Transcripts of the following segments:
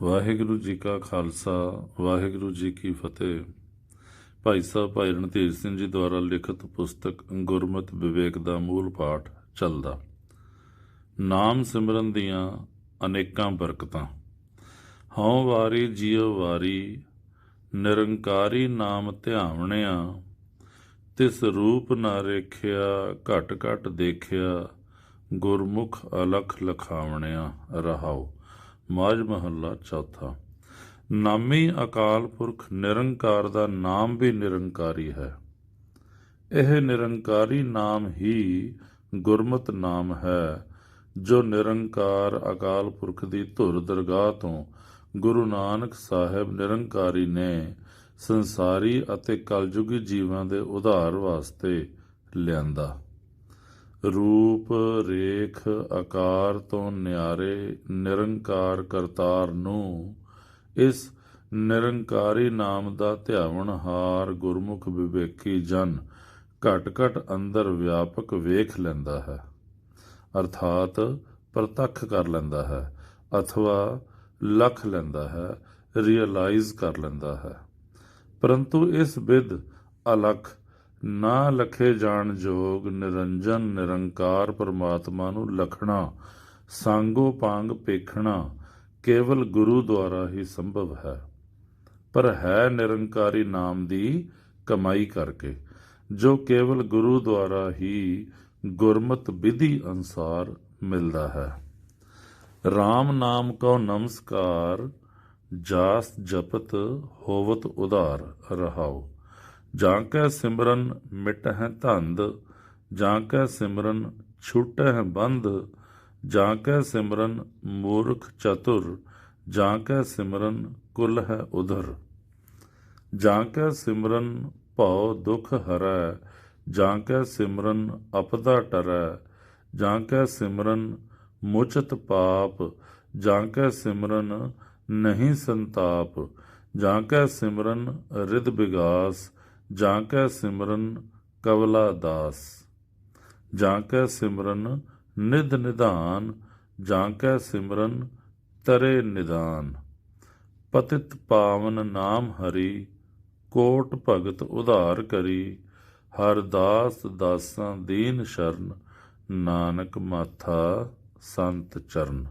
ਵਾਹਿਗੁਰੂ ਜੀ ਕਾ ਖਾਲਸਾ, ਵਾਹਿਗੁਰੂ ਜੀ ਕੀ ਫਤਿਹ। ਭਾਈ ਸਾਹਿਬ, ਭਾਈ ਰਣਧੀਰ ਸਿੰਘ ਜੀ ਦੁਆਰਾ ਲਿਖਤ ਪੁਸਤਕ ਗੁਰਮਤਿ ਵਿਵੇਕ ਦਾ ਮੂਲ ਪਾਠ ਚੱਲਦਾ। ਨਾਮ ਸਿਮਰਨ ਦੀਆਂ ਅਨੇਕਾਂ ਬਰਕਤਾਂ। ਹਉ ਵਾਰੀ ਜੀਉ ਵਾਰੀ, ਨਿਰੰਕਾਰੀ ਨਾਮ ਧਿਆਵਣਿਆ, ਤਿਸ ਰੂਪ ਨਾ ਰੇਖਿਆ, ਘਟ ਘਟ ਦੇਖਿਆ, ਗੁਰਮੁਖ ਅਲਖ ਲਖਾਵਣਿਆ ਰਹਾਓ ਮਾਝ ਮਹੱਲਾ ਚੌਥਾ। ਨਾਮੀ ਅਕਾਲ ਪੁਰਖ ਨਿਰੰਕਾਰ ਦਾ ਨਾਮ ਵੀ ਨਿਰੰਕਾਰੀ ਹੈ। ਇਹ ਨਿਰੰਕਾਰੀ ਨਾਮ ਹੀ ਗੁਰਮਤ ਨਾਮ ਹੈ, ਜੋ ਨਿਰੰਕਾਰ ਅਕਾਲ ਪੁਰਖ ਦੀ ਧੁਰ ਦਰਗਾਹ ਤੋਂ ਗੁਰੂ ਨਾਨਕ ਸਾਹਿਬ ਨਿਰੰਕਾਰੀ ਨੇ ਸੰਸਾਰੀ ਅਤੇ ਕਲਯੁਗੀ ਜੀਵਾਂ ਦੇ ਉਧਾਰ ਵਾਸਤੇ ਲਿਆਂਦਾ। ਰੂਪ, ਰੇਖ, ਆਕਾਰ ਤੋਂ ਨਿਆਰੇ, ਨਿਰੰਕਾਰ ਕਰਤਾਰ ਨੂੰ ਇਸ ਨਿਰੰਕਾਰੀ ਨਾਮ ਦਾ ਧਿਆਵਨ ਹਾਰ ਗੁਰਮੁਖ ਵਿਵੇਕੀ ਜਨ ਘਟ ਘਟ ਅੰਦਰ ਵਿਆਪਕ ਵੇਖ ਲੈਂਦਾ ਹੈ। ਅਰਥਾਤ ਪ੍ਰਤੱਖ ਕਰ ਲੈਂਦਾ ਹੈ ਅਥਵਾ ਲਖ ਲੈਂਦਾ ਹੈ ਰੀਅਲਾਈਜ਼ ਕਰ ਲੈਂਦਾ ਹੈ। ਪਰੰਤੂ ਇਸ ਵਿਦ ਅਲਖ ਨਾ ਲਖੇ ਜਾਣ ਜੋਗ, ਨਿਰੰਜਨ ਨਿਰੰਕਾਰ ਪਰਮਾਤਮਾ ਨੂੰ ਲਖਣਾ, ਸੰਗੋ ਪਾਂਗ ਪੇਖਣਾ, ਕੇਵਲ ਗੁਰੂ ਦੁਆਰਾ ਹੀ ਸੰਭਵ ਹੈ। ਪਰ ਹੈ ਨਿਰੰਕਾਰੀ ਨਾਮ ਦੀ ਕਮਾਈ ਕਰਕੇ, ਜੋ ਕੇਵਲ ਗੁਰੂ ਦੁਆਰਾ ਹੀ ਗੁਰਮਤ ਵਿਧੀ ਅਨਸਾਰ ਮਿਲਦਾ ਹੈ। RAM ਨਾਮ ਕੋ ਨਮਸਕਾਰ, ਜਾਸ ਜਪਤ ਹੋਵਤ ਉਧਾਰ ਰਹਾਓ ਜਾਂ ਕੈ ਸਿਮਰਨ ਮਿਟ ਹੈ ਧੰਦ, ਜਾਂ ਕੈ ਸਿਮਰਨ ਛੁਟੈ ਹੈ ਬੰਧ ਜਾਂ ਕੈ ਸਿਮਰਨ ਮੂਰਖ ਚਤੁਰ, ਜਾਂ ਕੈ ਸਿਮਰਨ ਕੁਲ ਹੈ ਉਧਰ। ਜਾਂ ਕੈ ਸਿਮਰਨ ਭਉ ਦੁਖ ਹਰੈ, ਜਾਂ ਕੈ ਸਿਮਰਨ ਅਪਦਾ ਟਰੈ, ਜਾਂ ਕੈ ਸਿਮਰਨ ਮੁਚਤ ਪਾਪ, ਜਾਂ ਕੈ ਸਿਮਰਨ ਨਹੀਂ ਸੰਤਾਪ, ਜਾਂ ਕੈ ਸਿਮਰਨ ਰਿਦ ਵਿਗਾਸ ਜਾਂ ਕੈ ਸਿਮਰਨ ਕਵਲਾ ਦਾਸ, ਜਾਂ ਕੈ ਸਿਮਰਨ ਨਿਧ ਨਿਧਾਨ, ਜਾਂ ਕੈ ਸਿਮਰਨ ਤਰੇ ਨਿਦਾਨ। ਪਤਿਤ ਪਾਵਨ ਨਾਮ ਹਰੀ, ਕੋਟ ਭਗਤ ਉਧਾਰ ਕਰੀ। ਹਰ ਦਾਸ ਦਾਸਾਂ ਦੀਨ ਸ਼ਰਨ, ਨਾਨਕ ਮਾਥਾ ਸੰਤ ਚਰਨ।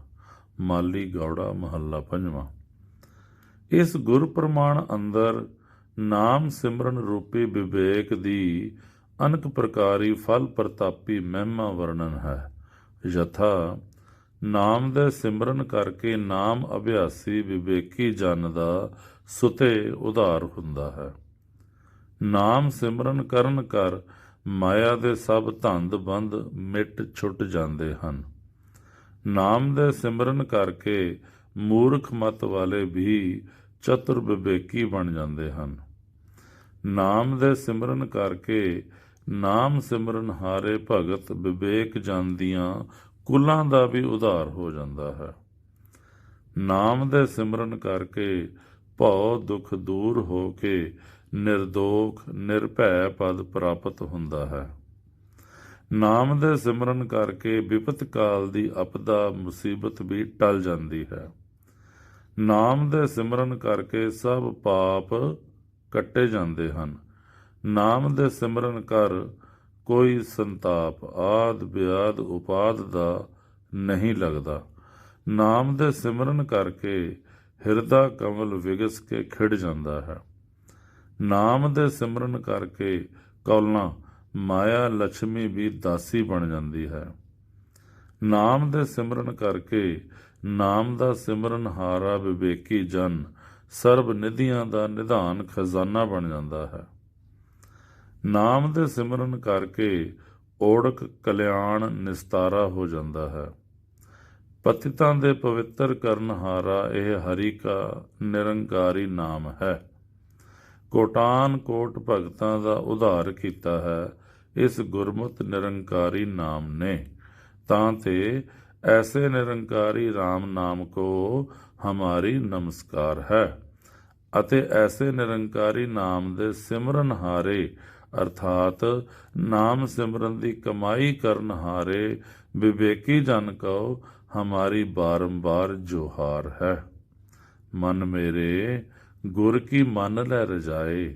ਮਾਲੀ ਗੌੜਾ ਮਹੱਲਾ ਪੰਜਵਾਂ। ਇਸ ਗੁਰ ਪ੍ਰਮਾਣ ਅੰਦਰ ਨਾਮ ਸਿਮਰਨ ਰੂਪੀ ਵਿਵੇਕ ਦੀ ਅਨਕ ਪ੍ਰਕਾਰੀ ਫਲ ਪ੍ਰਤਾਪੀ ਮਹਿਮਾ ਵਰਣਨ ਹੈ। ਯਥਾ ਨਾਮ ਦੇ ਸਿਮਰਨ ਕਰਕੇ ਨਾਮ ਅਭਿਆਸੀ ਵਿਵੇਕੀ ਜਨ ਦਾ ਸੁਤੇ ਉਧਾਰ ਹੁੰਦਾ ਹੈ। ਨਾਮ ਸਿਮਰਨ ਕਰਨ ਕਰ ਮਾਇਆ ਦੇ ਸਭ ਧੰਦ ਬੰਦ ਮਿਟ ਛੁੱਟ ਜਾਂਦੇ ਹਨ। ਨਾਮ ਦੇ ਸਿਮਰਨ ਕਰਕੇ ਮੂਰਖ ਮਤ ਵਾਲੇ ਵੀ ਚਤੁਰ ਵਿਵੇਕੀ ਬਣ ਜਾਂਦੇ ਹਨ। ਨਾਮ ਦੇ ਸਿਮਰਨ ਕਰਕੇ ਨਾਮ ਸਿਮਰਨ ਹਾਰੇ ਭਗਤ ਵਿਵੇਕ ਜਾਂਦੀਆਂ ਕੁਲਾਂ ਦਾ ਵੀ ਉਧਾਰ ਹੋ ਜਾਂਦਾ ਹੈ। ਨਾਮ ਦੇ ਸਿਮਰਨ ਕਰਕੇ ਭਉ ਦੁਖ ਦੂਰ ਹੋ ਕੇ ਨਿਰਦੋਖ, ਨਿਰਭੈ ਪਦ ਪ੍ਰਾਪਤ ਹੁੰਦਾ ਹੈ। ਨਾਮ ਦੇ ਸਿਮਰਨ ਕਰਕੇ ਵਿਪਤ ਕਾਲ ਦੀ ਅਪਦਾ ਮੁਸੀਬਤ ਵੀ ਟਲ ਜਾਂਦੀ ਹੈ। ਨਾਮ ਦੇ ਸਿਮਰਨ ਕਰਕੇ ਸਭ ਪਾਪ ਕੱਟੇ ਜਾਂਦੇ ਹਨ। ਨਾਮ ਦੇ ਸਿਮਰਨ ਕਰ ਕੋਈ ਸੰਤਾਪ, ਆਦ, ਬਿਆਦ, ਉਪਾਦ ਦਾ ਨਹੀਂ ਲੱਗਦਾ। ਨਾਮ ਦੇ ਸਿਮਰਨ ਕਰਕੇ ਹਿਰਦਾ ਕਮਲ ਵਿਗਸ ਕੇ ਖਿੜ ਜਾਂਦਾ ਹੈ। ਨਾਮ ਦੇ ਸਿਮਰਨ ਕਰਕੇ ਕੌਲਾਂ ਮਾਇਆ ਲక్ష్ਮੀ ਵੀ ਦਾਸੀ ਬਣ ਜਾਂਦੀ ਹੈ। ਨਾਮ ਦੇ ਸਿਮਰਨ ਕਰਕੇ ਨਾਮ ਦਾ ਸਿਮਰਨ ਹਾਰਾ ਵਿਵੇਕੀ ਜਨ, ਸਰਬ ਨਿਧੀਆਂ ਦਾ ਨਿਧਾਨ ਖਜ਼ਾਨਾ ਬਣ ਜਾਂਦਾ ਹੈ। ਨਾਮ ਦੇ ਸਿਮਰਨ ਕਰਕੇ ਓੜਕ ਕਲਿਆਣ ਨਿਸਤਾਰਾ ਹੋ ਜਾਂਦਾ ਹੈ। ਪਤਿਤਾਂ ਦੇ ਪਵਿੱਤਰ ਕਰਨ ਹਾਰਾ ਇਹ ਹਰੀ ਕਾ ਨਿਰੰਕਾਰੀ ਨਾਮ ਹੈ। ਕੋਟਾਨ ਕੋਟ ਭਗਤਾਂ ਦਾ ਉਧਾਰ ਕੀਤਾ ਹੈ। ਇਸ ਗੁਰਮਤ ਨਿਰੰਕਾਰੀ ਨਾਮ ਨੇ। ਤਾਂ ਤੇ ਐਸੇ ਨਿਰੰਕਾਰੀ RAM ਨਾਮ ਕੋ ਹਮਾਰੀ ਨਮਸਕਾਰ ਹੈ। ਅਤੇ ਐਸੇ ਨਿਰੰਕਾਰੀ ਨਾਮ ਦੇ ਸਿਮਰਨ ਹਾਰੇ, ਅਰਥਾਤ ਨਾਮ ਸਿਮਰਨ ਦੀ ਕਮਾਈ ਕਰਨ ਹਾਰੇ, ਵਿਵੇਕੀ ਜਨ ਕੋ ਹਮਾਰੀ ਬਾਰੰਬਾਰ ਜੋਹਾਰ ਹੈ। ਮਨ ਮੇਰੇ, ਗੁਰ ਕੀ ਮਨ ਲੈ ਰਜਾਏ,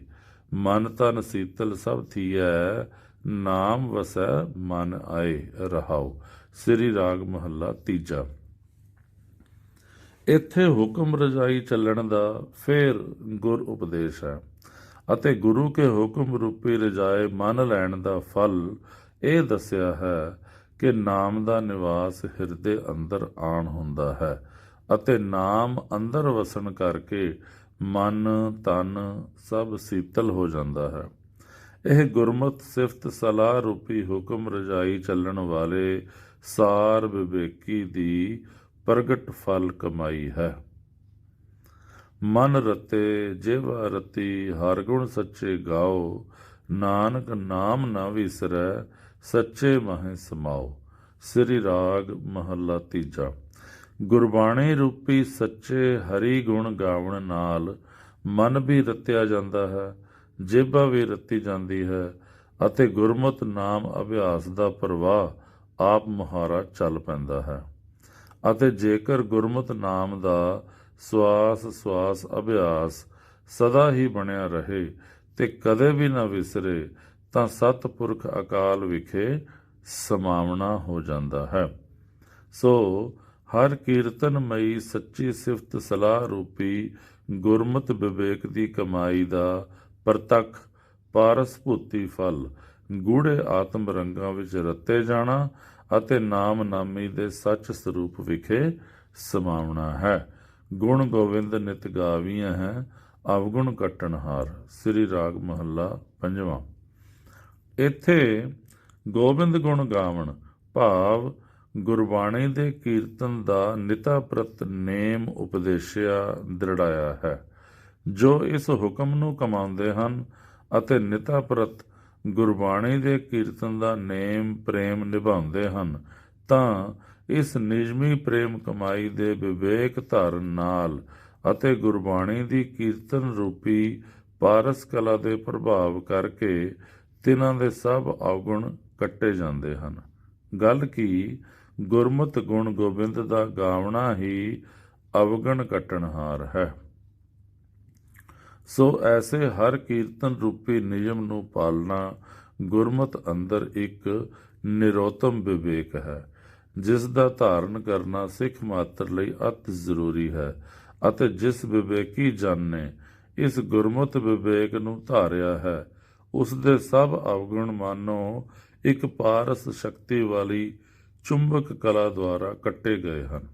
ਮਨ ਤਨ ਸੀਤਲ ਸਭ ਥੀਐ, ਨਾਮ ਵਸੈ ਮਨ ਆਏ ਰਹਾਉ। ਸ੍ਰੀ ਰਾਗ ਮਹੱਲਾ ਤੀਜਾ। ਇੱਥੇ ਹੁਕਮ ਰਜਾਈ ਚੱਲਣ ਦਾ ਫਿਰ ਗੁਰ ਉਪਦੇਸ਼ ਹੈ ਅਤੇ ਗੁਰੂ ਕੇ ਹੁਕਮ ਰੂਪੀ ਰਜਾਏ ਮੰਨ ਲੈਣ ਦਾ ਫਲ ਇਹ ਦੱਸਿਆ ਹੈ ਕਿ ਨਾਮ ਦਾ ਨਿਵਾਸ ਹਿਰਦੇ ਅੰਦਰ ਆਣ ਹੁੰਦਾ ਹੈ ਅਤੇ ਨਾਮ ਅੰਦਰ ਵਸਣ ਕਰਕੇ ਮਨ, ਤਨ ਸਭ ਸੀਤਲ ਹੋ ਜਾਂਦਾ ਹੈ। ਇਹ ਗੁਰਮਤ ਸਿਫਤ ਸਲਾਹ ਰੂਪੀ ਹੁਕਮ ਰਜਾਈ ਚੱਲਣ ਵਾਲੇ ਸਾਰ ਵਿਵੇਕੀ ਦੀ ਪ੍ਰਗਟ ਫਲ ਕਮਾਈ ਹੈ। ਮਨ ਰਤੇ, ਜਿਵਾ ਰਤੀ, ਹਰ ਗੁਣ ਸੱਚੇ ਗਾਓ, ਨਾਨਕ ਨਾਮ ਨਾ ਵਿਸਰੈ, ਸੱਚੇ ਮਹਿ ਸਮਾਓ। ਸ੍ਰੀ ਰਾਗ ਮਹੱਲਾ ਤੀਜਾ। ਗੁਰਬਾਣੀ ਰੂਪੀ ਸੱਚੇ ਹਰੀ ਗੁਣ ਗਾਵਣ ਨਾਲ ਮਨ ਵੀ ਰਤਿਆ ਜਾਂਦਾ ਹੈ, ਜੇਬਾ ਵੀ ਰਤੀ ਜਾਂਦੀ ਹੈ ਅਤੇ ਗੁਰਮਤ ਨਾਮ ਅਭਿਆਸ ਦਾ ਪ੍ਰਵਾਹ ਆਪ ਮੁਹਾਰਾ ਚੱਲ ਪੈਂਦਾ ਹੈ। ਅਤੇ ਜੇਕਰ ਗੁਰਮਤ ਨਾਮ ਦਾ ਸਵਾਸ ਸਵਾਸ ਅਭਿਆਸ ਸਦਾ ਹੀ ਬਣਿਆ ਰਹੇ ਤੇ ਕਦੇ ਵੀ ਨਾ ਵਿਸਰੇ, ਤਾਂ ਸਤਪੁਰਖ ਅਕਾਲ ਵਿਖੇ ਸਮਾਵਣਾ ਹੋ ਜਾਂਦਾ ਹੈ। ਸੋ ਹਰ ਕੀਰਤਨਮਈ ਸੱਚੀ ਸਿਫਤ ਸਲਾਹ ਰੂਪੀ ਗੁਰਮਤ ਵਿਵੇਕ ਦੀ ਕਮਾਈ ਦਾ ਪ੍ਰਤੱਖ ਪਾਰਸ ਭੂਤੀ ਫਲ ਗੂੜੇ ਆਤਮ ਰੰਗਾਂ ਵਿੱਚ ਰਤੇ ਜਾਣਾ ਅਤੇ ਨਾਮ ਨਾਮੀ ਦੇ ਸੱਚ ਸਰੂਪ ਵਿਖੇ ਸਮਾਵਣਾ ਹੈ। ਗੁਣ ਗੋਬਿੰਦ ਨਿਤ ਗਾਵੀਆਂ ਹੈ, ਅਵਗੁਣ ਕਟਣਹਾਰ ਸ੍ਰੀ ਰਾਗ ਮਹੱਲਾ ਪੰਜਵਾਂ। ਇੱਥੇ ਗੋਬਿੰਦ ਗੁਣ ਗਾਵਣ, ਭਾਵ ਗੁਰਬਾਣੀ ਦੇ ਕੀਰਤਨ ਦਾ ਨਿਤਾ ਪ੍ਰਤ ਨੇਮ ਉਪਦੇਸ਼ਿਆ ਦ੍ਰਿੜਾਇਆ ਹੈ। ਜੋ ਇਸ ਹੁਕਮ ਨੂੰ ਕਮਾਉਂਦੇ ਹਨ ਅਤੇ ਨਿਤਾ ਪ੍ਰਤ ਗੁਰਬਾਣੀ ਦੇ ਕੀਰਤਨ ਦਾ ਨੇਮ ਪ੍ਰੇਮ ਨਿਭਾਉਂਦੇ ਹਨ, ਤਾਂ ਇਸ ਨਿਜਮੀ ਪ੍ਰੇਮ ਕਮਾਈ ਦੇ ਵਿਵੇਕ ਧਾਰਨ ਨਾਲ ਅਤੇ ਗੁਰਬਾਣੀ ਦੀ ਕੀਰਤਨ ਰੂਪੀ ਪਾਰਸ ਕਲਾ ਦੇ ਪ੍ਰਭਾਵ ਕਰਕੇ ਤਿਨਾਂ ਦੇ ਸਭ ਔਗੁਣ ਕੱਟੇ ਜਾਂਦੇ ਹਨ। ਗੱਲ ਕੀ, ਗੁਰਮਤ ਗੁਣ ਗੋਬਿੰਦ ਦਾ ਗਾਵਣਾ ਹੀ ਅਵਗਣ ਕੱਟਣਹਾਰ ਹੈ। ਸੋ ਐਸੇ ਹਰ ਕੀਰਤਨ ਰੂਪੀ ਨਿਯਮ ਨੂੰ ਪਾਲਣਾ ਗੁਰਮਤ ਅੰਦਰ ਇੱਕ ਨਿਰੋਤਮ ਵਿਵੇਕ ਹੈ, ਜਿਸ ਦਾ ਧਾਰਨ ਕਰਨਾ ਸਿੱਖ ਮਾਤਰ ਲਈ ਅਤ ਜ਼ਰੂਰੀ ਹੈ ਅਤੇ ਜਿਸ ਵਿਵੇਕੀ ਜਨ ਨੇ ਇਸ ਗੁਰਮਤ ਵਿਵੇਕ ਨੂੰ ਧਾਰਿਆ ਹੈ, ਉਸ ਦੇ ਸਭ ਅਵਗੁਣ ਮਾਨੋ ਇੱਕ ਪਾਰਸ ਸ਼ਕਤੀ ਵਾਲੀ ਚੁੰਬਕ ਕਲਾ ਦੁਆਰਾ ਕੱਟੇ ਗਏ ਹਨ।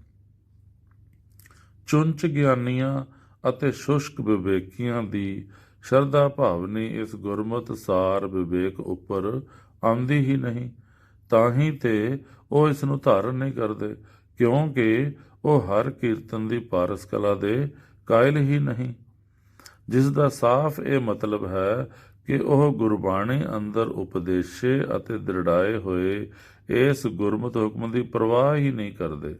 ਚੁੰਚ ਗਿਆਨੀਆਂ ਅਤੇ ਸ਼ੁਸ਼ਕ ਵਿਵੇਕੀਆਂ ਦੀ ਸ਼ਰਧਾ ਭਾਵਨੀ ਇਸ ਗੁਰਮਤ ਸਾਰ ਵਿਵੇਕ ਉੱਪਰ ਆਉਂਦੀ ਹੀ ਨਹੀਂ। ਤਾਂ ਹੀ ਤੇ ਉਹ ਇਸ ਨੂੰ ਧਾਰਨ ਨਹੀਂ ਕਰਦੇ, ਕਿਉਂਕਿ ਉਹ ਹਰ ਕੀਰਤਨ ਦੀ ਪਾਰਸ ਕਲਾ ਦੇ ਕਾਇਲ ਹੀ ਨਹੀਂ। ਜਿਸ ਦਾ ਸਾਫ਼ ਇਹ ਮਤਲਬ ਹੈ ਕਿ ਉਹ ਗੁਰਬਾਣੀ ਅੰਦਰ ਉਪਦੇਸ਼ੇ ਅਤੇ ਦ੍ਰਿੜਾਏ ਹੋਏ ਇਸ ਗੁਰਮਤਿ ਹੁਕਮ ਦੀ ਪਰਵਾਹ ਹੀ ਨਹੀਂ ਕਰਦੇ।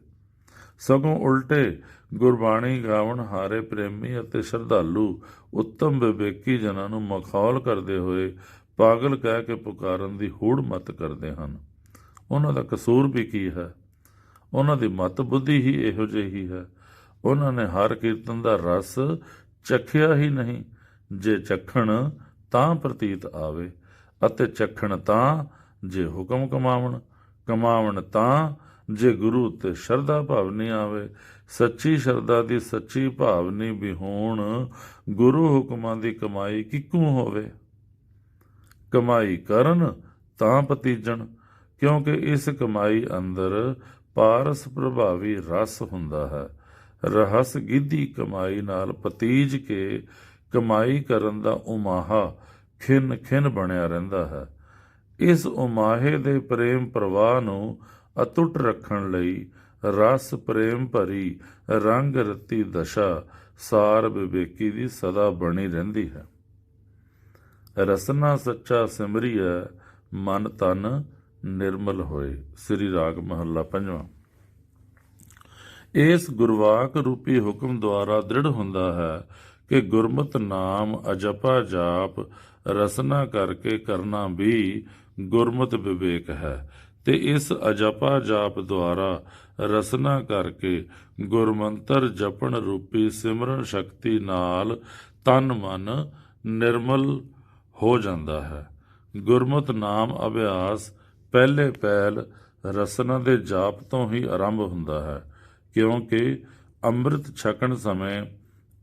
ਸਗੋਂ ਉਲਟੇ ਗੁਰਬਾਣੀ ਗਾਵਣ ਹਾਰੇ ਪ੍ਰੇਮੀ ਅਤੇ ਸ਼ਰਧਾਲੂ ਉੱਤਮ ਵਿਵੇਕੀ ਜਨਾਂ ਨੂੰ ਮਖੌਲ ਕਰਦੇ ਹੋਏ ਪਾਗਲ ਕਹਿ ਕੇ ਪੁਕਾਰਨ ਦੀ ਹੂੜ ਮਤ ਕਰਦੇ ਹਨ। ਉਹਨਾਂ ਦਾ ਕਸੂਰ ਵੀ ਕੀ ਹੈ? ਉਹਨਾਂ ਦੀ ਮਤ ਬੁੱਧੀ ਹੀ ਇਹੋ ਜਿਹੀ ਹੈ। ਉਹਨਾਂ ਨੇ ਹਰ ਕੀਰਤਨ ਦਾ ਰਸ ਚਖਿਆ ਹੀ ਨਹੀਂ। ਜੇ ਚਖਣ ਤਾਂ ਪ੍ਰਤੀਤ ਆਵੇ ਅਤੇ ਚਖਣ ਤਾਂ ਜੇ ਹੁਕਮ ਕਮਾਵਣ ਕਮਾਵਣ ਤਾਂ ਜੇ ਗੁਰੂ ਉੱਤੇ ਸ਼ਰਧਾ ਭਾਵਨੀ ਆਵੇ, ਸੱਚੀ ਸ਼ਰਧਾ ਦੀ ਸੱਚੀ ਭਾਵਨੀ ਵੀ ਹੋਣ, ਗੁਰੂ ਹੁਕਮਾਂ ਦੀ ਕਮਾਈ ਕਿੱਕੂ ਹੋਵੇ? ਕਮਾਈ ਕਰਨ ਤਾਂ ਪਤੀਜਣ ਕਿਉਂਕਿ ਇਸ ਕਮਾਈ ਅੰਦਰ ਪਾਰਸ ਪ੍ਰਭਾਵੀ ਰਸ ਹੁੰਦਾ ਹੈ। ਰਹਸ ਗਿੱਧੀ ਕਮਾਈ ਨਾਲ ਪਤੀਜ ਕੇ ਕਮਾਈ ਕਰਨ ਦਾ ਉਮਾਹਾ ਖਿੰਨ ਖਿੰਨ ਬਣਿਆ ਰਹਿੰਦਾ ਹੈ। ਇਸ ਉਮਾਹੇ ਦੇ ਪ੍ਰੇਮ ਪ੍ਰਵਾਹ ਨੂੰ ਅਤੁੱਟ ਰੱਖਣ ਲਈ ਰਸ ਪ੍ਰੇਮ ਭਰੀ ਰੰਗ ਰਤੀ ਦਸ਼ਾ ਸਾਰ ਵਿਵੇਕੀ ਦੀ ਸਦਾ ਬਣੀ ਰਹਿੰਦੀ ਹੈ। ਰਸਨਾ ਸੱਚਾ ਸਿਮਰਿਐ, ਮਨ ਤਨ ਨਿਰਮਲ ਹੋਏ, ਸ੍ਰੀ ਰਾਗ ਮਹੱਲਾ ਪੰਜਵਾਂ। ਇਸ ਗੁਰਵਾਕ ਰੂਪੀ ਹੁਕਮ ਦੁਆਰਾ ਦ੍ਰਿੜ ਹੁੰਦਾ ਹੈ ਕਿ ਗੁਰਮਤ ਨਾਮ ਅਜਪਾ ਜਾਪ, ਰਸਨਾ ਕਰਕੇ ਕਰਨਾ ਵੀ ਗੁਰਮਤ ਵਿਵੇਕ ਹੈ। ਤੇ ਇਸ ਅਜਪਾ ਜਾਪ ਦੁਆਰਾ ਰਸਨਾ ਕਰਕੇ ਗੁਰਮੰਤਰ ਜਪਣ ਰੂਪੀ ਸਿਮਰਨ ਸ਼ਕਤੀ ਨਾਲ ਤਨ ਮਨ ਨਿਰਮਲ ਹੋ ਜਾਂਦਾ ਹੈ। ਗੁਰਮਤ ਨਾਮ ਅਭਿਆਸ ਪਹਿਲੇ ਪਹਿਲ ਰਸਨਾ ਦੇ ਜਾਪ ਤੋਂ ਹੀ ਆਰੰਭ ਹੁੰਦਾ ਹੈ, ਕਿਉਂਕਿ ਅੰਮ੍ਰਿਤ ਛਕਣ ਸਮੇਂ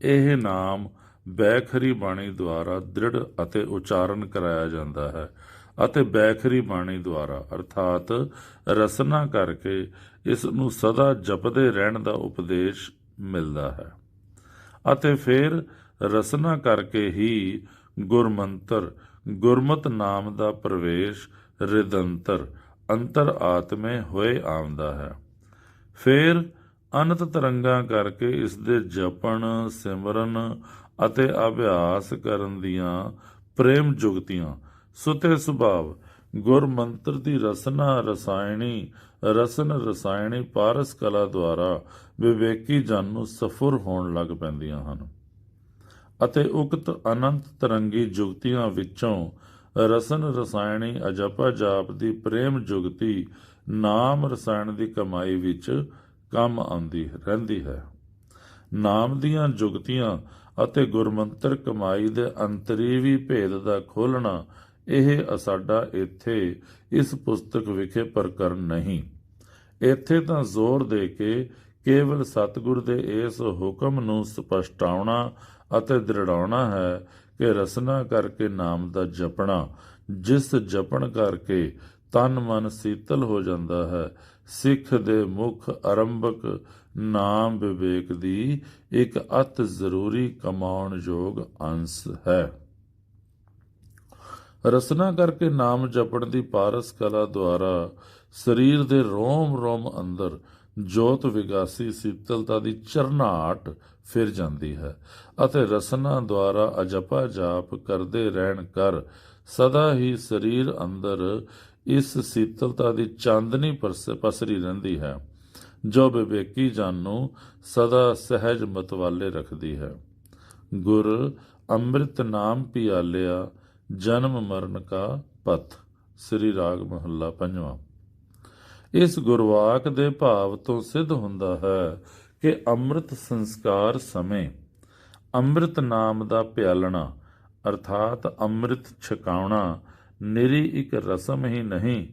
ਇਹ ਨਾਮ ਬੈਖਰੀ ਬਾਣੀ ਦੁਆਰਾ ਦ੍ਰਿੜ ਅਤੇ ਉਚਾਰਨ ਕਰਾਇਆ ਜਾਂਦਾ ਹੈ। ਅਤੇ ਬੈਖਰੀ ਬਾਣੀ ਦੁਆਰਾ, ਅਰਥਾਤ ਰਸਨਾ ਕਰਕੇ ਇਸ ਨੂੰ ਸਦਾ ਜਪਦੇ ਰਹਿਣ ਦਾ ਉਪਦੇਸ਼ ਮਿਲਦਾ ਹੈ। ਅਤੇ ਫਿਰ ਰਸਨਾ ਕਰਕੇ ਹੀ ਗੁਰਮੰਤਰ, ਗੁਰਮਤ ਨਾਮ ਦਾ ਪ੍ਰਵੇਸ਼ ਰਿਦੰਤਰ ਅੰਤਰ ਆਤਮੇ ਹੋਏ ਆਉਂਦਾ ਹੈ। ਫਿਰ ਅਨੰਤ ਤਰੰਗਾਂ ਕਰਕੇ ਇਸ ਦੇ ਜਪਣ, ਸਿਮਰਨ ਅਤੇ ਅਭਿਆਸ ਕਰਨ ਦੀਆਂ ਪ੍ਰੇਮ ਜੁਗਤੀਆਂ ਸੁਤੇ ਸੁਭਾਵ ਗੁਰਮੰਤਰ ਦੀ ਰਸਨਾ ਰਸਾਇਣੀ, ਰਸਨ ਰਸਾਇਣੀ ਪਾਰਸ ਕਲਾ ਦੁਆਰਾ ਵਿਵੇਕੀ ਜਨ ਨੂੰ ਸਫੁਰ ਹੋਣ ਲੱਗ ਪੈਂਦੀਆਂ ਹਨ। ਅਤੇ ਉਕਤ ਅਨੰਤ ਤਰੰਗੀ ਜੁਗਤੀਆਂ ਵਿੱਚੋਂ ਰਸਨ ਰਸਾਇਣੀ ਅਜਪਾ ਜਾਪ ਦੀ ਪ੍ਰੇਮ ਜੁਗਤੀ ਨਾਮ ਰਸਾਇਣ ਦੀ ਕਮਾਈ ਵਿੱਚ ਕੰਮ ਆਉਂਦੀ ਰਹਿੰਦੀ ਹੈ। ਨਾਮ ਦੀਆਂ ਜੁਗਤੀਆਂ ਅਤੇ ਗੁਰਮੰਤਰ ਕਮਾਈ ਦੇ ਅੰਤਰੀਵੀ ਭੇਦ ਦਾ ਖੋਲਣਾ ਇਹ ਸਾਡਾ ਇੱਥੇ ਇਸ ਪੁਸਤਕ ਵਿਖੇ ਪ੍ਰਕਰਨ ਨਹੀਂ। ਇੱਥੇ ਤਾਂ ਜ਼ੋਰ ਦੇ ਕੇ ਕੇਵਲ ਸਤਿਗੁਰ ਦੇ ਇਸ ਹੁਕਮ ਨੂੰ ਸਪਸ਼ਟਾਉਣਾ ਅਤੇ ਦ੍ਰਿੜਾਉਣਾ ਹੈ ਕਿ ਰਸਨਾ ਕਰਕੇ ਨਾਮ ਦਾ ਜਪਣਾ, ਜਿਸ ਜਪਣ ਕਰਕੇ ਤਨ ਮਨ ਸੀਤਲ ਹੋ ਜਾਂਦਾ ਹੈ, ਸਿੱਖ ਦੇ ਮੁੱਖ ਆਰੰਭਕ ਨਾਮ ਵਿਵੇਕ ਦੀ ਇੱਕ ਅਤ ਜ਼ਰੂਰੀ ਕਮਾਉਣ ਯੋਗ ਅੰਸ਼ ਹੈ। ਰਸਨਾ ਕਰਕੇ ਨਾਮ ਜਪਣ ਦੀ ਪਾਰਸ ਕਲਾ ਦੁਆਰਾ ਸਰੀਰ ਦੇ ਰੋਮ ਰੋਮ ਅੰਦਰ ਜੋਤ ਵਿਗਾਸੀ ਸੀਤਲਤਾ ਦੀ ਚਰਨਾਟ ਫਿਰ ਜਾਂਦੀ ਹੈ ਅਤੇ ਰਸਨਾ ਦੁਆਰਾ ਅਜਪਾ ਜਾਪ ਕਰਦੇ ਰਹਿਣ ਕਰ ਸਦਾ ਹੀ ਸਰੀਰ ਅੰਦਰ ਇਸ ਸੀਤਲਤਾ ਦੀ ਚਾਂਦਨੀ ਪਰਸ- ਪਸਰੀ ਰਹਿੰਦੀ ਹੈ, ਜੋ ਵਿਵੇਕੀ ਜਨ ਨੂੰ ਸਦਾ ਸਹਿਜ ਮਤਵਾਲੇ ਰੱਖਦੀ ਹੈ। ਗੁਰ ਅੰਮ੍ਰਿਤ ਨਾਮ ਪਿਆਲਿਆ ਜਨਮ ਮਰਨ ਕਾ ਪਥ, ਸ੍ਰੀ ਰਾਗ ਮਹੱਲਾ ਪੰਜਵਾਂ। ਇਸ ਗੁਰਵਾਕ ਦੇ ਭਾਵ ਤੋਂ ਸਿੱਧ ਹੁੰਦਾ ਹੈ ਕਿ ਅੰਮ੍ਰਿਤ ਸੰਸਕਾਰ ਸਮੇਂ ਅੰਮ੍ਰਿਤ ਨਾਮ ਦਾ ਪਿਆਲਣਾ, ਅਰਥਾਤ ਅੰਮ੍ਰਿਤ ਛਕਾਉਣਾ, ਨਿਰੀ ਇੱਕ ਰਸਮ ਹੀ ਨਹੀਂ,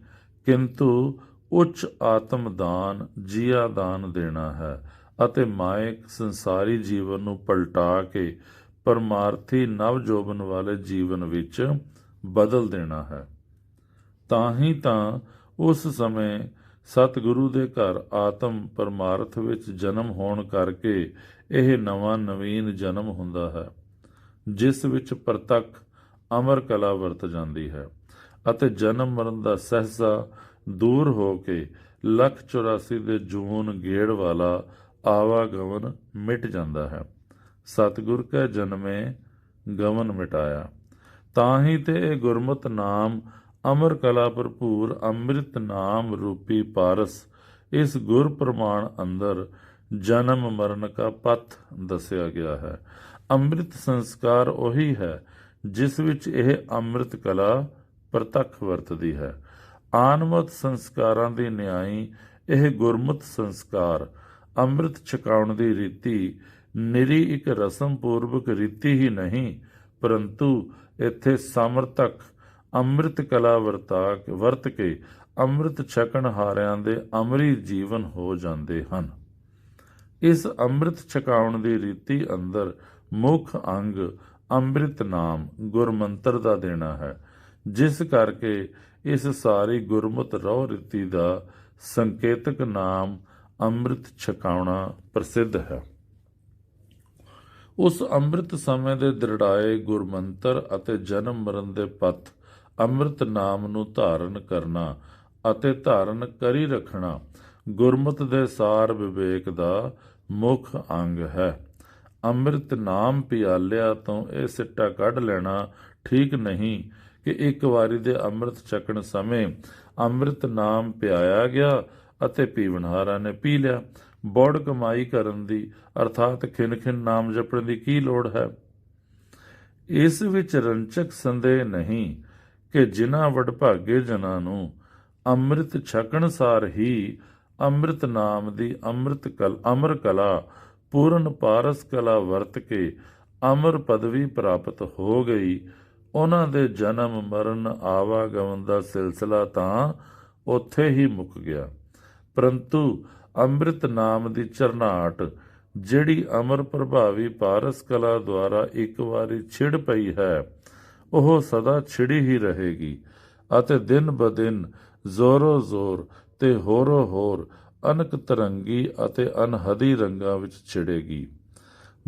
ਕਿੰਤੂ ਉੱਚ ਆਤਮ ਦਾਨ, ਜੀਆ ਦਾਨ ਦੇਣਾ ਹੈ ਅਤੇ ਮਾਇਕ ਸੰਸਾਰੀ ਜੀਵਨ ਨੂੰ ਪਲਟਾ ਕੇ ਪਰਮਾਰਥੀ ਨਵ ਜੋਬਨ ਵਾਲੇ ਜੀਵਨ ਵਿੱਚ ਬਦਲ ਦੇਣਾ ਹੈ। ਤਾਂ ਹੀ ਤਾਂ ਉਸ ਸਮੇਂ ਸਤਿਗੁਰੂ ਦੇ ਘਰ ਆਤਮ ਪਰਮਾਰਥ ਵਿੱਚ ਜਨਮ ਹੋਣ ਕਰਕੇ ਇਹ ਨਵਾਂ ਨਵੀਨ ਜਨਮ ਹੁੰਦਾ ਹੈ, ਜਿਸ ਵਿੱਚ ਪ੍ਰਤੱਖ ਅਮਰ ਕਲਾ ਵਰਤ ਜਾਂਦੀ ਹੈ ਅਤੇ ਜਨਮ ਮਰਨ ਦਾ ਸਹਿਸਾ ਦੂਰ ਹੋ ਕੇ ਲੱਖ 84 ਦੇ ਜੂਨ ਗੇੜ ਵਾਲਾ ਆਵਾਗਮਨ ਮਿਟ ਜਾਂਦਾ ਹੈ। ਸਤਿਗੁਰ ਕੈ ਜਨਮੇ ਗਵਨ ਮਿਟਾਇਆ। ਤਾਂ ਹੀ ਤੇ ਇਹ ਗੁਰਮਤ ਨਾਮ ਅਮਰ ਕਲਾ ਭਰਪੂਰ ਅੰਮ੍ਰਿਤ ਨਾਮ ਰੂਪੀ ਪਾਰਸ, ਇਸ ਗੁਰ ਪ੍ਰਮਾਣ ਅੰਦਰ ਜਨਮ ਮਰਨ ਕਾ ਪਥ ਦੱਸਿਆ ਗਿਆ ਹੈ। ਅੰਮ੍ਰਿਤ ਸੰਸਕਾਰ ਉਹੀ ਹੈ, ਜਿਸ ਵਿੱਚ ਇਹ ਅੰਮ੍ਰਿਤ ਕਲਾ ਪ੍ਰਤੱਖ ਵਰਤਦੀ ਹੈ। ਆਨਮਤ ਸੰਸਕਾਰਾਂ ਦੀ ਨਿਆਈ, ਇਹ ਗੁਰਮਤ ਸੰਸਕਾਰ, ਅੰਮ੍ਰਿਤ ਛਕਾਉਣ ਦੀ ਰੀਤੀ ਨਿਰੀ ਇੱਕ ਰਸਮ ਪੂਰਵਕ ਰੀਤੀ ਹੀ ਨਹੀਂ, ਪਰੰਤੂ ਇੱਥੇ ਸਮਰਥਕ ਅੰਮ੍ਰਿਤ ਕਲਾ ਵਰਤਾ ਕੇ, ਵਰਤ ਕੇ ਅੰਮ੍ਰਿਤ ਛਕਣ ਹਾਰਿਆਂ ਦੇ ਅਮਰੀ ਜੀਵਨ ਹੋ ਜਾਂਦੇ ਹਨ। ਇਸ ਅੰਮ੍ਰਿਤ ਛਕਾਉਣ ਦੀ ਰੀਤੀ ਅੰਦਰ ਮੁੱਖ ਅੰਗ ਅੰਮ੍ਰਿਤ ਨਾਮ ਗੁਰਮੰਤਰ ਦਾ ਦੇਣਾ ਹੈ, ਜਿਸ ਕਰਕੇ ਇਸ ਸਾਰੀ ਗੁਰਮਤ ਰਹੁ ਰੀਤੀ ਦਾ ਸੰਕੇਤਕ ਨਾਮ ਅੰਮ੍ਰਿਤ ਛਕਾਉਣਾ ਪ੍ਰਸਿੱਧ ਹੈ। ਉਸ ਅੰਮ੍ਰਿਤ ਸਮੇਂ ਦੇ ਦਰੜਾਏ ਗੁਰਮੰਤਰ ਅਤੇ ਜਨਮ ਮਰਨ ਦੇ ਪਥ ਅੰਮ੍ਰਿਤ ਨਾਮ ਨੂੰ ਧਾਰਨ ਕਰਨਾ ਅਤੇ ਧਾਰਨ ਕਰੀ ਰੱਖਣਾ ਗੁਰਮਤ ਦੇ ਸਾਰ ਵਿਵੇਕ ਦਾ ਮੁੱਖ ਅੰਗ ਹੈ। ਅੰਮ੍ਰਿਤ ਨਾਮ ਪਿਆਲਿਆ ਤੋਂ ਇਹ ਸਿੱਟਾ ਕੱਢ ਲੈਣਾ ਠੀਕ ਨਹੀਂ ਕਿ ਇੱਕ ਵਾਰੀ ਦੇ ਅੰਮ੍ਰਿਤ ਛਕਣ ਸਮੇਂ ਅੰਮ੍ਰਿਤ ਨਾਮ ਪਿਆਇਆ ਗਿਆ ਅਤੇ ਪੀਵਣਹਾਰਾ ਨੇ ਪੀ ਲਿਆ। ਬੋੜ ਕਮਾਈ ਕਰਨ ਦੀ, ਅਰਥਾਤ ਖਿਨ ਖਿਨ ਨਾਮ ਜਪਣ ਦੀ ਕੀ ਲੋੜ ਹੈ? ਇਸ ਵਿੱਚ ਰੰਚਕ ਸੰਦੇਹ ਨਹੀਂ ਕਿ ਜਿਨ੍ਹਾਂ ਵਡਭਾਗੇ ਜਨਾਂ ਨੂੰ ਅੰਮ੍ਰਿਤ ਛਕਣ ਸਾਰ ਹੀ ਅੰਮ੍ਰਿਤ ਨਾਮ ਦੀ ਅੰਮ੍ਰਿਤ ਕਲ, ਅਮਰ ਕਲਾ, ਪੂਰਨ ਪਾਰਸ ਕਲਾ ਵਰਤ ਕੇ ਅਮਰ ਪਦਵੀ ਪ੍ਰਾਪਤ ਹੋ ਗਈ, ਉਹਨਾਂ ਦੇ ਜਨਮ ਮਰਨ ਆਵਾਗਮਨ ਦਾ ਸਿਲਸਿਲਾ ਤਾਂ ਉੱਥੇ ਹੀ ਮੁੱਕ ਗਿਆ। ਪਰੰਤੂ ਅੰਮ੍ਰਿਤ ਨਾਮ ਦੀ ਚਰਨਾਟ, ਜਿਹੜੀ ਅਮਰ ਪ੍ਰਭਾਵੀ ਪਾਰਸ ਕਲਾ ਦੁਆਰਾ ਇੱਕ ਵਾਰੀ ਛਿੜ ਪਈ ਹੈ, ਉਹ ਸਦਾ ਛਿੜੀ ਹੀ ਰਹੇਗੀ, ਅਤੇ ਦਿਨ ਬਦਿਨ ਜ਼ੋਰੋ ਜ਼ੋਰ ਤੇ ਹੋਰੋ ਹੋਰ ਅਨਕ ਤਰੰਗੀ ਅਤੇ ਅਨਹਦੀ ਰੰਗਾਂ ਵਿੱਚ ਛਿੜੇਗੀ।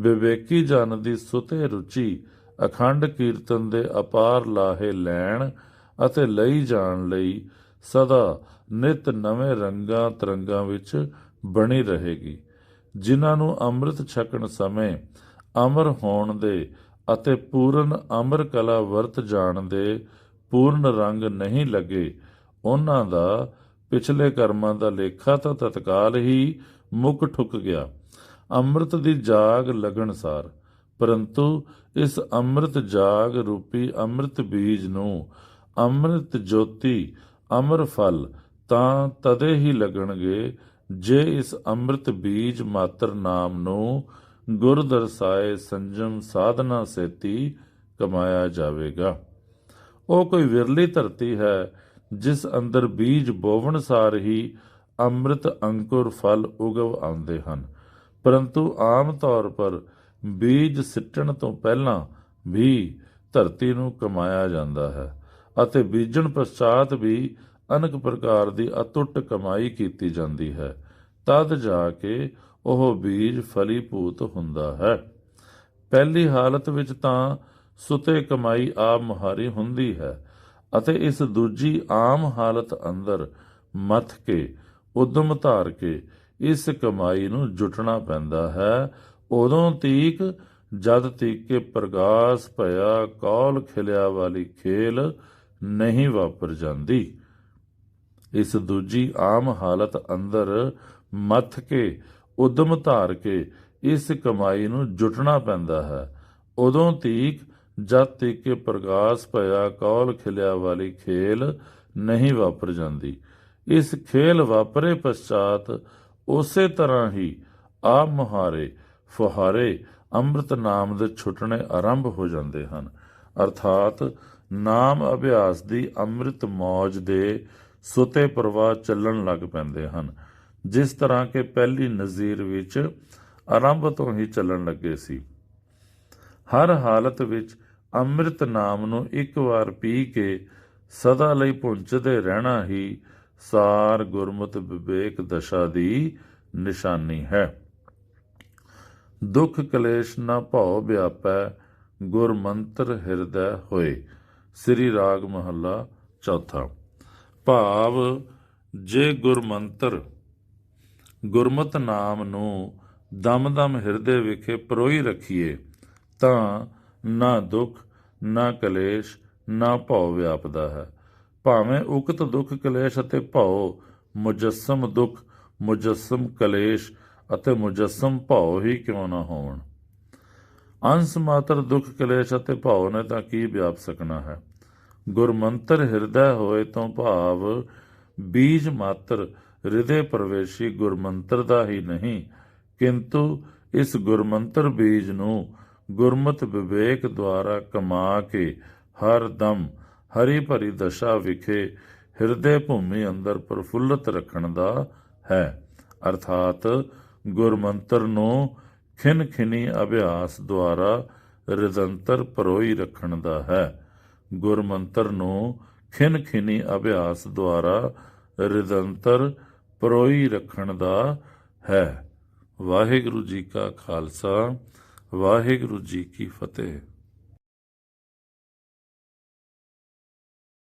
ਵਿਵੇਕੀ ਜਨ ਦੀ ਸੁਤੇ ਰੁਚੀ ਅਖੰਡ ਕੀਰਤਨ ਦੇ ਅਪਾਰ ਲਾਹੇ ਲੈਣ ਅਤੇ ਲਈ ਜਾਣ ਲਈ ਸਦਾ ਨਿਤ ਨਵੇਂ ਰੰਗਾਂ ਤਰੰਗਾਂ ਵਿੱਚ ਬਣੀ ਰਹੇਗੀ। ਜਿਨ੍ਹਾਂ ਨੂੰ ਅੰਮ੍ਰਿਤ ਛਕਣ ਸਮੇਂ ਅਮਰ ਹੋਣ ਦੇ ਅਤੇ ਪੂਰਨ ਅਮਰ ਕਲਾ ਵਰਤ ਜਾਣ ਦੇ ਪੂਰਨ ਰੰਗ ਨਹੀਂ ਲੱਗੇ, ਉਹਨਾਂ ਦਾ ਪਿਛਲੇ ਕਰਮਾਂ ਦਾ ਲੇਖਾ ਤਾਂ ਤਤਕਾਲ ਹੀ ਮੁੱਕ ਠੁੱਕ ਗਿਆ। ਅੰਮ੍ਰਿਤ ਦੀ ਜਾਗ ਲਗਨਸਾਰ ਪਰੰਤੂ ਇਸ ਅੰਮ੍ਰਿਤ ਜਾਗ ਰੂਪੀ ਅੰਮ੍ਰਿਤ ਬੀਜ ਨੂੰ ਅੰਮ੍ਰਿਤ ਜੋਤੀ, ਅਮਰ ਫਲ ਤਾਂ ਤਦੇ ਹੀ ਲੱਗਣਗੇ ਜੇ ਇਸ ਅੰਮ੍ਰਿਤ ਬੀਜ ਮਾਤਰ ਨਾਮ ਨੂੰ ਗੁਰ ਦਰਸਾਏ ਸੰਜਮ ਸਾਧਨਾ ਸੇਤੀ ਕਮਾਇਆ ਜਾਵੇਗਾ। ਉਹ ਕੋਈ ਵਿਰਲੀ ਧਰਤੀ ਹੈ, ਜਿਸ ਅੰਦਰ ਬੀਜ ਬੋਵਣ ਸਾਰ ਹੀ ਅੰਮ੍ਰਿਤ ਅੰਕੁਰ ਫਲ ਉਗਵ ਆਉਂਦੇ ਹਨ। ਪਰੰਤੂ ਆਮ ਤੌਰ ਪਰ ਬੀਜ ਸਿੱਟਣ ਤੋਂ ਪਹਿਲਾਂ ਵੀ ਧਰਤੀ ਨੂੰ ਕਮਾਇਆ ਜਾਂਦਾ ਹੈ ਅਤੇ ਬੀਜਣ ਪਛਾਤ ਵੀ ਅਨੇਕ ਪ੍ਰਕਾਰ ਦੀ ਅਤੁੱਟ ਕਮਾਈ ਕੀਤੀ ਜਾਂਦੀ ਹੈ। ਤਦ ਜਾ ਕੇ ਉਹ ਬੀਜ ਫਲੀਭੂਤ ਹੁੰਦਾ ਹੈ। ਪਹਿਲੀ ਹਾਲਤ ਵਿੱਚ ਤਾਂ ਸੁਤੇ ਕਮਾਈ ਆਪ ਮੁਹਾਰੀ ਹੁੰਦੀ ਹੈ ਅਤੇ ਇਸ ਦੂਜੀ ਆਮ ਹਾਲਤ ਅੰਦਰ ਮੱਥ ਕੇ, ਉਦਮ ਧਾਰ ਕੇ ਇਸ ਕਮਾਈ ਨੂੰ ਜੁਟਣਾ ਪੈਂਦਾ ਹੈ। ਉਦੋਂ ਤੀਕ ਜਦ ਤੀਕ ਕੇ ਪ੍ਰਗਾਸ ਭਇਆ ਕੌਲ ਖਿਲਿਆ ਵਾਲੀ ਖੇਲ ਨਹੀਂ ਵਾਪਰ ਜਾਂਦੀ। ਇਸ ਦੂਜੀ ਆਮ ਹਾਲਤ ਅੰਦਰ ਮੱਥ ਕੇ, ਉਦਮ ਧਾਰ ਕੇ ਇਸ ਕਮਾਈ ਨੂੰ ਜੁਟਣਾ ਪੈਂਦਾ ਹੈ। ਉਦੋਂ ਤੀਕ ਜਦ ਤੱਕ ਕੇ ਪ੍ਰਗਾਸ ਭਇਆ ਕੌਲ ਖਿਲਿਆ ਵਾਲੀ ਖੇਲ ਨਹੀਂ ਵਾਪਰ ਜਾਂਦੀ। ਇਸ ਖੇਲ ਵਾਪਰੇ ਪਛਾਤ ਉਸੇ ਤਰ੍ਹਾਂ ਹੀ ਆਪ ਮੁਹਾਰੇ, ਫੁਹਾਰੇ ਅੰਮ੍ਰਿਤ ਨਾਮ ਦੇ ਛੁੱਟਣੇ ਆਰੰਭ ਹੋ ਜਾਂਦੇ ਹਨ। ਅਰਥਾਤ ਨਾਮ ਅਭਿਆਸ ਦੀ ਅੰਮ੍ਰਿਤ ਮੌਜ ਦੇ ਸੁਤੇ ਪ੍ਰਵਾਹ ਚੱਲਣ ਲੱਗ ਪੈਂਦੇ ਹਨ। ਜਿਸ ਤਰ੍ਹਾਂ ਕਿ ਪਹਿਲੀ ਨਜ਼ੀਰ ਵਿੱਚ ਆਰੰਭ ਤੋਂ ਹੀ ਚੱਲਣ ਲੱਗੇ ਸੀ। ਹਰ ਹਾਲਤ ਵਿੱਚ ਅੰਮ੍ਰਿਤ ਨਾਮ ਨੂੰ ਇੱਕ ਵਾਰ ਪੀ ਕੇ ਸਦਾ ਲਈ ਪੁੰਚਦੇ ਰਹਿਣਾ ਹੀ ਸਾਰ ਗੁਰਮਤਿ ਵਿਵੇਕ ਦਸ਼ਾ ਦੀ ਨਿਸ਼ਾਨੀ ਹੈ। ਦੁੱਖ ਕਲੇਸ਼ ਨਾ ਭਉ ਵਿਆਪੈ, ਗੁਰਮੰਤਰ ਹਿਰਦੈ ਹੋਏ। ਸ੍ਰੀ ਰਾਗ ਮਹੱਲਾ ਚੌਥਾ। ਭਾਵ ਜੇ ਗੁਰਮੰਤਰ ਗੁਰਮਤ ਨਾਮ ਨੂੰ ਦਮਦਮ ਹਿਰਦੇ ਵਿਖੇ ਪਰੋਈ ਰੱਖੀਏ, ਤਾਂ ਨਾ ਦੁੱਖ, ਨਾ ਕਲੇਸ਼, ਨਾ ਭਉ ਵਿਆਪਦਾ ਹੈ। ਭਾਵੇਂ ਉਕਤ ਦੁੱਖ, ਕਲੇਸ਼ ਅਤੇ ਭਉ, ਮੁਜਸਮ ਦੁੱਖ, ਮੁਜਸਮ ਕਲੇਸ਼ ਅਤੇ ਮੁਜਸਮ ਭਉ ਹੀ ਕਿਉਂ ਨਾ ਹੋਣ ਅੰਸ ਮਾਤਰ ਦੁੱਖ, ਕਲੇਸ਼ ਅਤੇ ਭਉ ਨੇ ਤਾਂ ਕੀ ਵਿਆਪ ਸਕਣਾ ਹੈ? ਗੁਰਮੰਤਰ ਹਿਰਦੈ ਹੋਏ ਤੋਂ ਭਾਵ, ਬੀਜ ਮਾਤਰ ਹਿਰਦੇ ਪ੍ਰਵੇਸ਼ੀ ਗੁਰਮੰਤਰ ਦਾ ਹੀ ਨਹੀਂ। ਕਿੰਤੂ ਇਸ ਗੁਰਮੰਤਰ ਬੀਜ ਨੂੰ ਗੁਰਮਤ ਵਿਵੇਕ ਦੁਆਰਾ ਕਮਾ ਕੇ ਹਰ ਦਮ ਹਰੀ ਭਰੀ ਦਸ਼ਾ ਵਿਖੇ ਹਿਰਦੇ ਭੂਮੀ ਅੰਦਰ ਪ੍ਰਫੁੱਲਤ ਰੱਖਣ ਦਾ ਹੈ। ਅਰਥਾਤ ਗੁਰਮੰਤਰ ਨੂੰ ਖਿਨ ਖਿਨੀ ਅਭਿਆਸ ਦੁਆਰਾ ਰਿਦੰਤਰ ਪਰੋਈ ਰੱਖਣ ਦਾ ਹੈ। ਗੁਰਮੰਤਰ ਨੂੰ ਖਿਨ ਖਿਨੀ ਅਭਿਆਸ ਦੁਆਰਾ ਰਿਦੰਤਰ ਪਰੋਈ ਰੱਖਣ ਦਾ ਹੈ। ਵਾਹਿਗੁਰੂ ਜੀ ਕਾ ਖਾਲਸਾ, ਵਾਹਿਗੁਰੂ ਜੀ ਕੀ ਫਤਿਹ।